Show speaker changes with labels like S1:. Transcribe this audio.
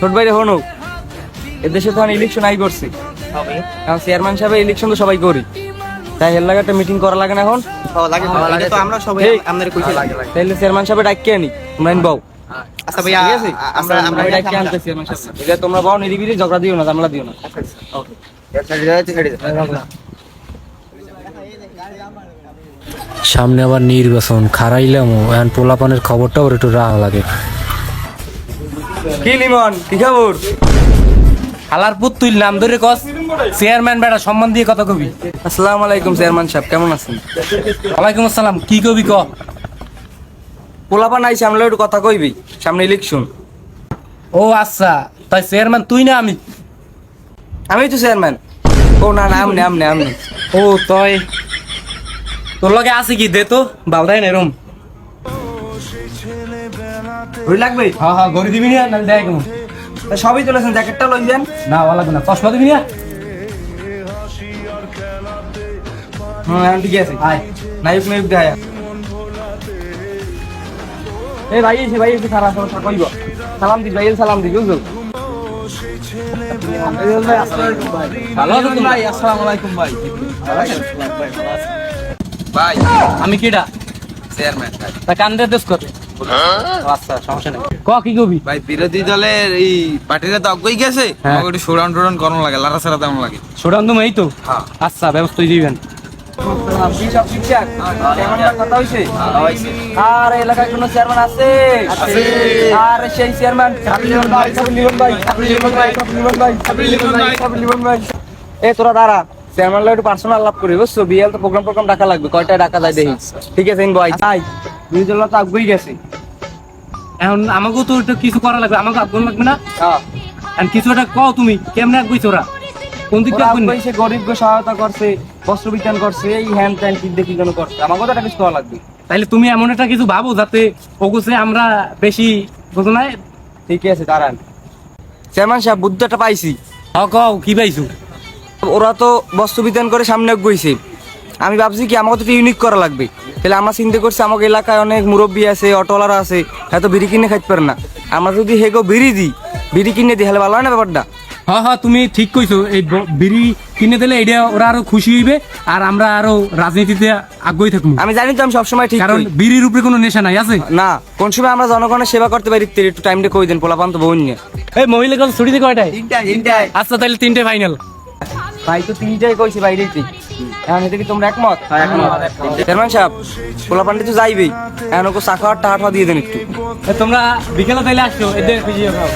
S1: ছোট ভাই হনু এদেশে তো ইলেকশন আই করছে। এখন চেয়ারম্যান সাহেব ইলেকশন তো সবাই করি। তাই এর লাগে একটা মিটিং করা লাগে না এখন।
S2: লাগে তো আমরা সবাই। আপনাদের কইছি
S1: তাইলে চেয়ারম্যান সাহেব আনি তোমরা বাও
S2: আচ্ছা ভাইয়া আমরা আমরা
S1: আনতে চেয়ারম্যান সাহেব এটা তোমরা নিরিবিলি ঝগড়া দিও না ঝামেলা দিও না।
S3: সামনে আবার নির্বাচন খারাইলাম এখন পোলাপানের খবরটাও একটু রাগ লাগে।
S1: কি লিমন কি খবর?
S3: হালার পুত তুই নাম ধরে কস চেয়ারম্যান বেটা সম্মান দিয়ে কথা কবি।
S1: আসসালামু আলাইকুম চেয়ারম্যান সাহেব কেমন আছেন?
S3: ওয়ালাইকুম আসসালাম কি কবি ক?
S1: পোলাপা নাই সামনে একটু কথা কইবি সামনে ইলেকশন
S3: ও আচ্ছা তাই চেয়ারম্যান তুই না আমি?
S1: আমি তো চেয়ারম্যান। ও না না আমনে আমনে আমনে।
S3: ও তই। তোর লগে আছে কি দে তো বালদাই না এরম
S1: ঘড়ি লাগবে?
S3: হ্যাঁ হ্যাঁ গড়ি দিবি না নাহলে দেখ কেমন
S1: সবই চলেছেন জ্যাকেটটা লই যান।
S3: না ওয়া লাগবে না চশমা দিবি না?
S1: ঠিক আছে
S3: আয়
S1: দেখায়। এই ভাই এসে ভাই এসে কইব। সালাম দিস দিস
S3: ভালো
S1: ভাই ভাই
S3: আমি কিডা?
S1: চেয়ারম্যান
S3: তা কান্দে দেশ কর আচ্ছা সমস্যা নেই। ক কি কবি?
S4: ভাই বিরোধী দলের এই পার্টিরা তো অজ্ঞই গেছে।
S3: হ্যাঁ।
S4: আমাকে একটু শোডাউন টোডাউন করানো লাগে লারা সারা তেমন লাগে।
S3: ছোটান তুমি এই তো।
S4: হ্যাঁ।
S3: আচ্ছা ব্যবস্থা দিবেন
S1: কি সব ঠিকঠাক চেয়ারম্যানের কথা হইছে আর এলাকায় কোনো চেয়ারম্যান আছে আর সেই চেয়ারম্যান এ তোরা দাঁড়া। চেয়ারম্যান একটু পার্সোনাল লাভ করি বুঝছ? বিএল তো প্রোগ্রাম প্রোগ্রাম ডাকা লাগবে কয়টা ডাকা যায় দেখি। ঠিক আছে তাই দল তো আগুই গেছে।
S3: এখন আমাকেও তো কিছু করা লাগবে আমাকে আগুন লাগবে না?
S1: হ্যাঁ।
S3: কিছু একটা কও তুমি কেমনে ওরা কোন দিক থেকে
S1: সহায়তা করছে বস্ত্র বিজ্ঞান করছে এই হ্যান ত্যান কি দেখি কেন করছে? আমাকে তো একটা কিছু করা লাগবে।
S3: তাইলে তুমি এমন একটা কিছু ভাবো যাতে ওগুছে আমরা বেশি বুঝো না?
S1: ঠিক আছে দাঁড়ান। চেয়ারম্যান সাহেব বুদ্ধটা পাইছি।
S3: হ কও কি পাইছো?
S1: ওরা তো বস্ত্র বিধান করে সামনে গইছে। আমি ভাবছি কি আমাকে তো ইউনিক করা লাগবে। তাহলে আমরা চিন্তা করছি আমাকে এলাকায় অনেক মুরব্বী আছে অটোওয়ালারা আছে হয়তো বিড়ি কিনে খাইতে পারে না। আমরা যদি হেগো বিড়ি দিই বিড়ি কিনে দিই হলে ভালো হয় না ব্যাপারটা?
S3: হ্যাঁ হ্যাঁ তুমি ঠিক কইছো এই বিড়ি কিনে দিলে এটা ওরা আরও খুশি হইবে আর আমরা আরও রাজনীতিতে আগ্রহী থাকব।
S1: আমি জানি তো আমি সবসময় ঠিক
S3: কারণ বিড়ির উপরে কোনো নেশা নাই আছে?
S1: না কোন সময় আমরা জনগণের সেবা করতে পারি তে একটু টাইমটা কই দেন পোলাপান তো বোন নিয়ে।
S3: এই মহিলা কল ছুটিতে কয়টায়?
S1: তিনটায় তিনটায়।
S3: আচ্ছা তাহলে তিনটে ফাইনাল
S1: ভাই তো তিনটাই কইছি বাইরেই ঠিক এখন এতে কি তোমরা একমত? চেয়ারম্যান সাহেব পোলাপানটি তো যাইবেই। এখন ওকে চা খাওয়ার টাকা দিয়ে দেন একটু।
S3: তোমরা বিকেলে তাইলে আসছো এদের খুঁজিয়ে খাও